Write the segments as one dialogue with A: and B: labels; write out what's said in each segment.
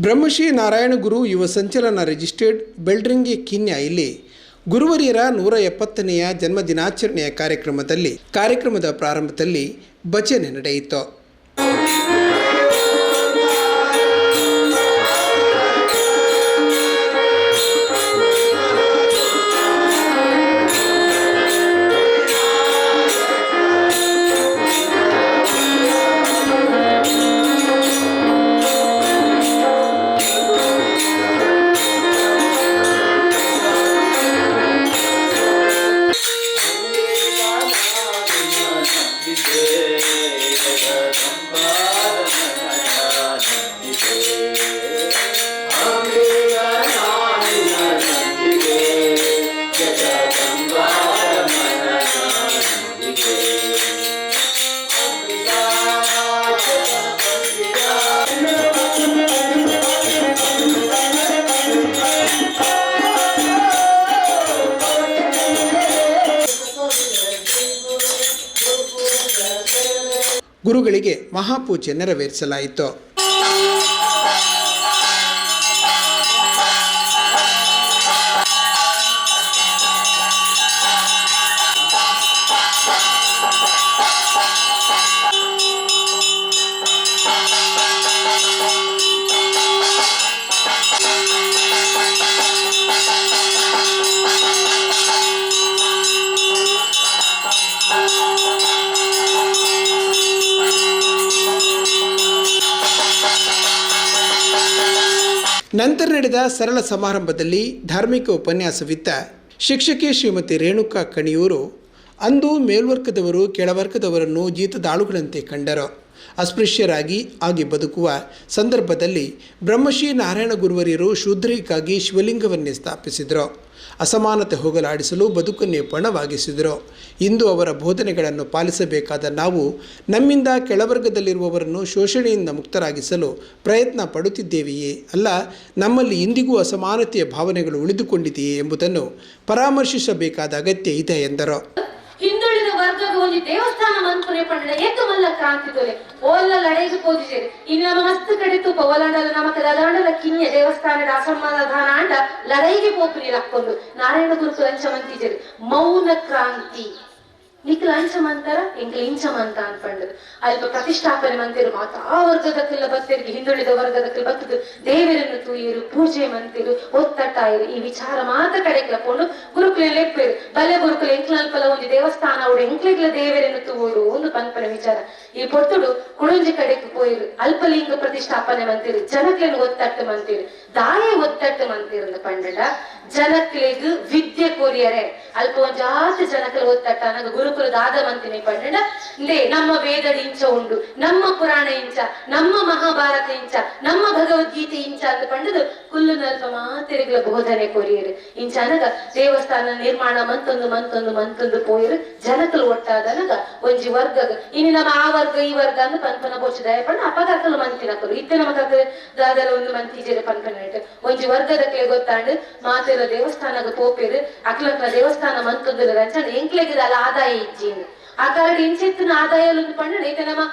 A: ಬ್ರಹ್ಮಶ್ರೀ ನಾರಾಯಣ ಗುರು ಯುವ ಸಂಚಲನ ರಿಜಿಸ್ಟರ್ಡ್ ಬೆಲ್ಡ್ರಿಂಗಿ ಕಿನ್ಯ ಇಲ್ಲಿ ಗುರುವರಿಯರ ನೂರ ಎಪ್ಪತ್ತನೆಯ ಜನ್ಮದಿನಾಚರಣೆಯ ಕಾರ್ಯಕ್ರಮದಲ್ಲಿ, ಕಾರ್ಯಕ್ರಮದ ಪ್ರಾರಂಭದಲ್ಲಿ ಭಜನೆ ನಡೆಯಿತು. ಗುರುಗಳಿಗೆ ಮಹಾಪೂಜೆ ನೆರವೇರಿಸಲಾಯಿತು. ನಂತರ ನಡೆದ ಸರಳ ಸಮಾರಂಭದಲ್ಲಿ ಧಾರ್ಮಿಕ ಉಪನ್ಯಾಸವಿದ್ದ ಶಿಕ್ಷಕಿ ಶ್ರೀಮತಿ ರೇಣುಕಾ ಕಣಿಯೂರು, ಅಂದು ಮೇಲ್ವರ್ಗದವರು ಕೆಳವರ್ಗದವರನ್ನು ಜೀತದಾಳುಗಳಂತೆ ಕಂಡರು. ಅಸ್ಪೃಶ್ಯರಾಗಿ ಆಗಿ ಬದುಕುವ ಸಂದರ್ಭದಲ್ಲಿ ಬ್ರಹ್ಮಶ್ರೀ ನಾರಾಯಣ ಗುರುವರಿಯರು ಶೂದ್ರಿಗಾಗಿ ಶಿವಲಿಂಗವನ್ನೇ ಸ್ಥಾಪಿಸಿದರು. ಅಸಮಾನತೆ ಹೋಗಲಾಡಿಸಲು ಬದುಕನ್ನೇ ಪಣವಾಗಿಸಿದರು. ಇಂದು ಅವರ ಬೋಧನೆಗಳನ್ನು ಪಾಲಿಸಬೇಕಾದ ನಾವು ನಮ್ಮಿಂದ ಕೆಳವರ್ಗದಲ್ಲಿರುವವರನ್ನು ಶೋಷಣೆಯಿಂದ ಮುಕ್ತರಾಗಿಸಲು ಪ್ರಯತ್ನ ಪಡುತ್ತಿದ್ದೇವೆಯೇ ಅಲ್ಲ, ನಮ್ಮಲ್ಲಿ ಇಂದಿಗೂ ಅಸಮಾನತೆಯ ಭಾವನೆಗಳು ಉಳಿದುಕೊಂಡಿದೆಯೇ ಎಂಬುದನ್ನು ಪರಾಮರ್ಶಿಸಬೇಕಾದ ಅಗತ್ಯ ಇದೆ ಎಂದರು.
B: ಒಂದು ದೇವಸ್ಥಾನ ಮನ್ಪುನೆ ಪಂಡ ಏಕ ಮಲ್ಲ ಕ್ರಾಂತಿ ತೊಲೆ ಓಲ್ಲ ಲಡೆಗೆ ಪೋಜಿಸೇರಿ ಇನ್ನು ನಮ್ಮ ಮಸ್ತ್ ಕಡೆ ತುಪ್ಪ ಒಲಂಡಲ ನಮಕ ದಾಂಡಲ ಕಿನ್ಯ ದೇವಸ್ಥಾನದ ಅಸಮಾಧಾನ ಅಂಡ ಲಡೈಗೆ ಪೋಪುನಿ ಹಾಕೊಂಡು ನಾರಾಯಣ ಗುರುಕು ಲಂಚಮಂತಿಜರಿ ಮೌನ ಕ್ರಾಂತಿ. ಇಂಕ್ಲಿಂಚ ಇಂಚಮಂತ ಅನ್ಪಂಡದು ಅಲ್ಪ ಪ್ರತಿಷ್ಠಾಪನೆ ಮಂತಿರು. ಮಾತ ಆ ವರ್ಗದಕ್ಕೆಲ್ಲ ಭಕ್ತರಿಗೆ, ಹಿಂದುಳಿದ ವರ್ಗದಕ್ಕೆಲ್ಲ ಭಕ್ತರು, ದೇವರನ್ನು ತೂಯಿರು, ಪೂಜೆ ಮಂತಿರು ಒತ್ತಟ್ಟಾಯಿರು ಈ ವಿಚಾರ ಮಾತ್ರ ಕಡೆಗೆ ಲಕೊಂಡು ಗುರುಕುಲ ಲೆಪ್ಪೇರು ಬಲೆ ಗುರುಕುಲ ಎಂಕ್ಲಲ್ಪಲ ಒಂದು ದೇವಸ್ಥಾನ ಅವಡು ಎಂಕ್ಲೆಗ್ಲ ದೇವರನ್ನು ತೂವೋಡು ಒಂದು ಪಂಪನ ವಿಚಾರ. ಈ ಪೊತ್ತುಡು ಕುಳುಂಜಿ ಕಡೆಗೆ ಪೋಯಿರು. ಅಲ್ಪಲಿಂಗ ಪ್ರತಿಷ್ಠಾಪನೆ ಮಂತಿರು ಜನಕ್ಲೆನು ಒತ್ತಟ್ಟು ಮಂತಿರು ದಾಯೆ ಒತ್ತಟ್ಟು ಮಂತಿರಂದ ಪಂಡಡ ಜನಕ್ಲೆಗ್ ವಿದ್ಯೆ ಕೊರಿಯರೆ. ಅಲ್ಪ ಒಂದ್ ಜಾಸ್ತಿ ಜನಕ್ಲ ಒತ್ತಟ್ಟ ನನಗೆ ಗುರುಕುಲ ದಾದ ಮಂತಿನಿ ಪಂಡಡ ಲೇ, ನಮ್ಮ ವೇದದ ಇಂಚ ಉಂಡು ನಮ್ಮ ಪುರಾಣ ಇಂಚ, ನಮ್ಮ ಮಹಾಭಾರತ ಇಂಚ, ನಮ್ಮ ಭಗವದ್ಗೀತೆ ಇಂಚ ಅಂತ ಪಂಡದು ಕುಲ್ಲು ನಲ್ಪ ಮಾತಿರಿಗಳ ಬೋಧನೆ ಕೊರಿಯರು. ಇಂಚ ಅನಗ ದೇವಸ್ಥಾನ ನಿರ್ಮಾಣ ಮಂತೊಂದು ಮಂತೊಂದು ಮಂತೊಂದು ಪೋಯಿರು ಜನಕಲ್ ಒಟ್ಟಾದನಗ ಒಂಜಿ ವರ್ಗ ಇನ್ನು ನಮ್ಮ ಆ ವರ್ಗ, ಈ ವರ್ಗ ಅಂತ ಪಂಪನ ಬೋಚದಾಯ ಪಂಡ ಅಪಗಕಲು ಮಂತಿನಕಲು ಇತ್ತೆ ನಮಗ ದಾದಲ ಒಂದು ಮಂತಿಜೆರೆ ಪಂಪನ ಒಂಜಿ ವರ್ಗದಕ್ಕೆ ಗೊತ್ತಾಂಡು ಮಾತೆರ ದೇವಸ್ಥಾನಗ ಪೋಪೆರು ಅಕ್ಲಕ್ಲ ದೇವಸ್ಥಾನ ಮಂತೊಂದುಲ ರಚನೆ ಎಂಕ್ಲೆಗಿದ ಅಲ್ಲ ಆದಾಯ ಇಜ್ಜಿಂದು ಆ ಕಾರಣ ಇಂಚಿತ್ತಿನ ಆದಾಯ ಪಂಡ ಐತೆ ನಮ್ಮ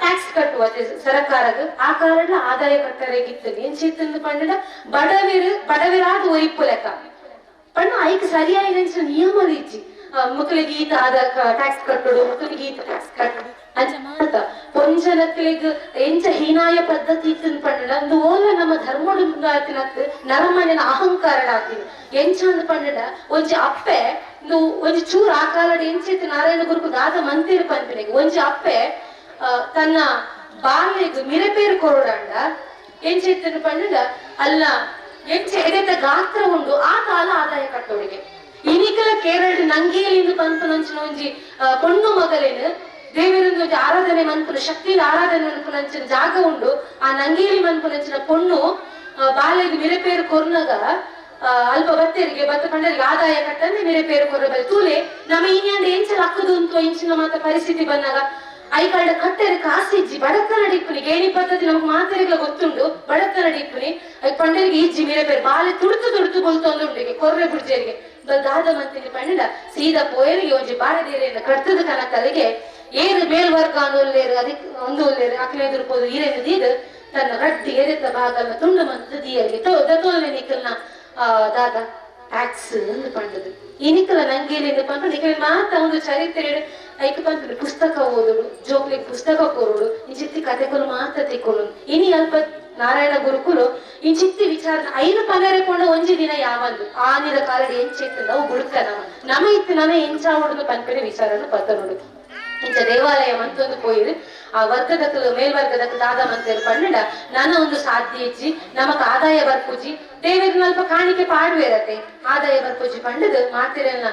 B: ಟ್ಯಾಕ್ಸ್ ಕಟ್ಟುವ ಸರಕಾರದ, ಆ ಕಾರಣ ಆದಾಯ ಕಟ್ಟರೇಗಿತ್ತು ಎಂಚಿತ್ತಿನ ಪಂಡ ಬಡವಿರು, ಬಡವಿರಾದ ಒರಿಪ್ಪು ಲೆಕ್ಕ. ಪಣ್ಣ ಐಕ್ ಸರಿಯಾಗಿ ನೆನ್ಸಿನ ನಿಯಮ ಇಜ್ಜಿ ಮಕ್ಕಳಿಗೆ ಈತ ಆದ ಟ್ಯಾಕ್ಸ್ ಕಟ್ಟುಡು ಮಕ್ಕಳಿಗೆ ಈತ ಟ್ಯಾಕ್ಸ್ ಕಟ್ಟುಡು. ಅಂಚ ಮಾಡ್ತ. ಪೊಂಜನಕ್ಲಿಗ್ ಎಂಚ ಹೀನಾಯ ಪದ್ಧತಿ பண்ணல அந்த ஓல நம்ம ನಮ್ಮ ಧರ್ಮಡು ಆತಿನಕ್ ನರಮನೆನ ಅಹಂಕಾರಡ ಎಂಚ ಅಂದ್ ಪಂಡ ಒಂಜಿ ಅಪ್ಪೆ ಇಂದು ಒಂಜಿ ಚೂರ್ ಆ ಕಾಲಡ್ ಎಂಚಿತ್ ನಾರಾಯಣ ಗುರುಕು ದಾದ ಮಂತಿರ್ ಪಂಪಿನಿಗೆ ಒಂಜಿ ಅಪ್ಪೆ ತನ್ನ ಬಾಲ್ಯಗ್ ಮಿರಪೇರು ಕೊರೋಡಂಡ. ಎಂಚಿತ್ತಿನ ಪಂಡ ಅಲ್ಲ, ಎಂಚ ಎಡೆದ ಗಾತ್ರ ಉಂಡು, ಆ ಕಾಲ ಆದಾಯ ಕಟ್ಟೋಳಿಗೆ. ಇನಿಕಲ ಕೇರಳ ನಂಗೇಲಿಂದು ಪಂಪನಂಚಿನ ಒಂಜಿ ಪೊಣ್ಣು ಮಗಲೇನು ದೇವರೊಂದು ಆರಾಧನೆ ಮನ್ಪುನ ಶಕ್ತಿಯ ಆರಾಧನೆ ಮನ್ಪುನಂಚಿನ ಜಾಗ ಉಂಡು. ಆ ನಂಗೇರಿ ಮನ್ಪುನಂಚಿನ ಆ, ಬಾಲೆಗ್ ಮಿರಪೇರು ಕೊರ್ನಗ ಆ, ಅಲ್ಪ ಬತ್ತೇರಿಗೆ ಬತ್ತ ಪಂಡರಿಗೆ ಆದಾಯ ಕಟ್ಟಂದ್ರೆ ಮೇರೆ ಪೇರು ಕೊರಬಲ್ ತೂಲೆ ನಮ್ಮ ಇನ್ನೊಂದು ಎಂಚಲ ಅಕ್ಕದು ಅಂತ ಇಂಚಿನ ಮಾತ ಪರಿಸ್ಥಿತಿ ಬಂದಾಗ? ಐಕಾಲ್ಡ ಕಟ್ಟೆರೆ ಕಾಸಿಜ್ಜಿ ಬಡತನ ಡಿಪ್ಪುನಿ ಗೇಣಿ ಪದ್ಧತಿ ನಮ್ಗೆ ಮಾತೆರೆಗಳ ಗೊತ್ತುಂಡು. ಬಡತನ ಡಿಪ್ಪುನಿ ಐ ಪಂಡರಿಗೆ ಇಜ್ಜಿ ಮೇರೆ ಪೇರು ಬಾಲೆ ತುಡುತು ತುಡುತು ಬೊಲ್ತೊಂದುಂಡಿಗೆ ಕೊರ್ರೆ ಬುಡ್ಜರಿಗೆ ದಾದ ಮಂತಿನಿ ಪಂಡ ಸೀದಾ ಪೋಯರಿಗೆ ಒಂಜಿ ಬಾರದೇರಿಯಿಂದ ಕಟ್ಟದ ಕನಕಲಿಗೆ ಏರು ಮೇಲ್ವರ್ಗ ಅನ್ನೋಲ್ಲೇರು ಅದಕ್ಕೆ ಒಂದು ಒಲ್ಲೇರು ಅಕ್ಲೆ ಎದುರ್ಬೋದು ಈರೇನು ದೀದು ತನ್ನ ರಡ್ಡಿ ಎರೆತ ಭಾಗನ ತುಂಡು ಮಂದು ದಿಯಲ್ಲಿ ತೋ ನಿಖಲ್ನ, ಆ, ದಾದ ಟ್ಯಾಕ್ಸ್ ಅಂದು ಪಂಡದು. ಈ ನಿಕಲ ನಂಗೇಲಿಂದ ಪಂಡ ನಿಕಲ್ ಮಾತ ಒಂದು ಚರಿತ್ರೆ ಐಕ ಪಂದ್ರೆ ಪುಸ್ತಕ ಓದುಡು, ಜೋಕ್ಲಿ ಪುಸ್ತಕ ಕೊರುಡು, ಈ ಚಿತ್ತಿ ಕಥೆಗಳು ಮಾತ ತಿಕ್ಕೊಳ್ಳು ಇನಿ ಅಲ್ಪ ನಾರಾಯಣ ಗುರುಕುಲು ಇಂಚಿತ್ತಿ ಚಿತ್ತಿ ವಿಚಾರ ಐನು ಪನರೆ ಕೊಂಡ ಒಂಜಿ ದಿನ ಯಾವಂದು ಆನಿದ ಕಾಲಡಿ ಎಂಚಿತ್ತು ನಾವು ಗುಡುಕ ನಮ ನಮ ಇತ್ತು ನಮ ಎಂಚಾವುಡು ಪಂಪಿನ ವಿಚಾರನ ಪತ್ತ ನೋಡು. ಇಂಚ ದೇವಾಲಯ ಮಂತೊಂದು ಪೋಯಿರು ಆ ವರ್ಗದ ಮೇಲ್ವರ್ಗದ ದಾದ ಮಂತೇರು ಪಂಡ ನನ್ನ ಒಂದು ಸಾಧ್ಯ ಇಜ್ಜಿ, ನಮಕ್ ಆದಾಯ ಬರ್ಪುಜಿ ದೇವರಿಗೆ ಅಲ್ಪ ಕಾಣಿಕೆ ಪಾಡುವೆರತೆ. ಆದಾಯ ಬರ್ಪುಜಿ ಪಂಡದ ಮಾತಿರನ್ನ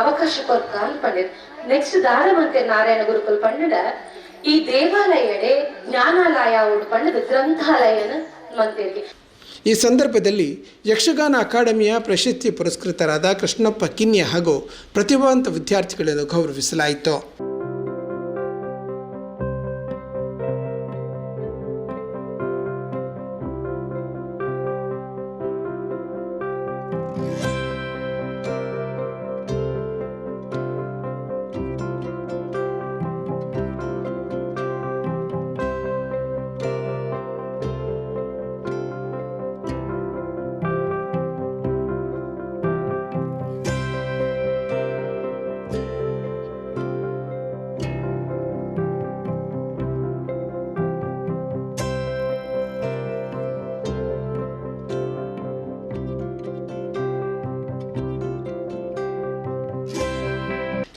B: ಅವಕಾಶ ಕೊರ್ಕ ಅನ್ಪಂಡಿರು ನೆಕ್ಸ್ಟ್ ದಾದ ಮಂತೇರು ನಾರಾಯಣ ಗುರುಕುಲ್ ಪಂಡ ಈ ದೇವಾಲಯಡೆ ಜ್ಞಾನಾಲಯ ಉಂಡು ಪಂಡದ ಗ್ರಂಥಾಲಯನ ಮಂತೇರಿಗೆ
A: ಈ ಸಂದರ್ಭದಲ್ಲಿ ಯಕ್ಷಗಾನ ಅಕಾಡೆಮಿಯ ಪ್ರಶಸ್ತಿ ಪುರಸ್ಕೃತರಾದ ಕೃಷ್ಣಪ್ಪ ಕಿನ್ಯ ಹಾಗೂ ಪ್ರತಿಭಾವಂತ ವಿದ್ಯಾರ್ಥಿಗಳನ್ನು ಗೌರವಿಸಲಾಯಿತು.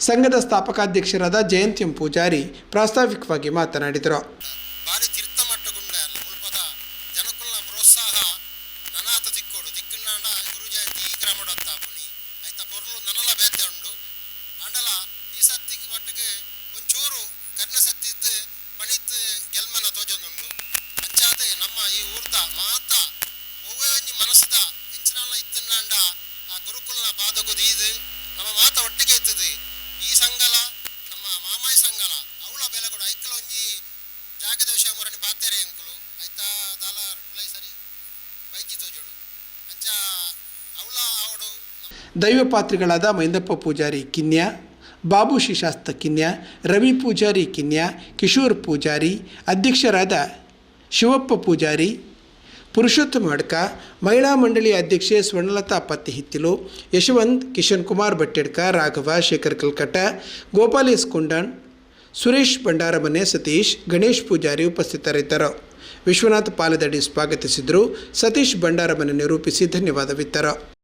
A: ಸಂಘದ ಸ್ಥಾಪಕಾಧ್ಯಕ್ಷರಾದ ಜಯಂತ್ ಪೂಜಾರಿ ಪ್ರಾಸ್ತಾವಿಕವಾಗಿ ಮಾತನಾಡಿದರು. ದೈವಪಾತ್ರಿಗಳಾದ ಮೈಂದಪ್ಪ ಪೂಜಾರಿ ಕಿನ್ಯ, ಬಾಬು ಶಿಶಾಸ್ತ ಕಿನ್ಯ, ರವಿ ಪೂಜಾರಿ ಕಿನ್ಯ, ಕಿಶೋರ್ ಪೂಜಾರಿ, ಅಧ್ಯಕ್ಷರಾದ ಶಿವಪ್ಪ ಪೂಜಾರಿ, ಪುರುಷೋತ್ತಮ ಅಡ್ಕ ಮಹಿಳಾ ಮಂಡಳಿ ಅಧ್ಯಕ್ಷೆ ಸ್ವರ್ಣಲತಾ ಪತ್ತಿಹಿತ್ತಿಲು ಯಶವಂತ್, ಕಿಶನ್ ಕುಮಾರ್ ಭಟ್ಟೆಡ್ಕ, ರಾಘವ, ಶೇಖರ್ ಕಲ್ಕಟ್ಟ ಗೋಪಾಲೇಶ್ ಕುಂಡಣ್ ಸುರೇಶ್ ಭಂಡಾರಮನೆ ಸತೀಶ್, ಗಣೇಶ್ ಪೂಜಾರಿ ಉಪಸ್ಥಿತರಿದ್ದರು. ವಿಶ್ವನಾಥ್ ಪಾಲದಡಿ ಸ್ವಾಗತಿಸಿದರು. ಸತೀಶ್ ಭಂಡಾರಮನೆ ನಿರೂಪಿಸಿ ಧನ್ಯವಾದವಿತ್ತರು.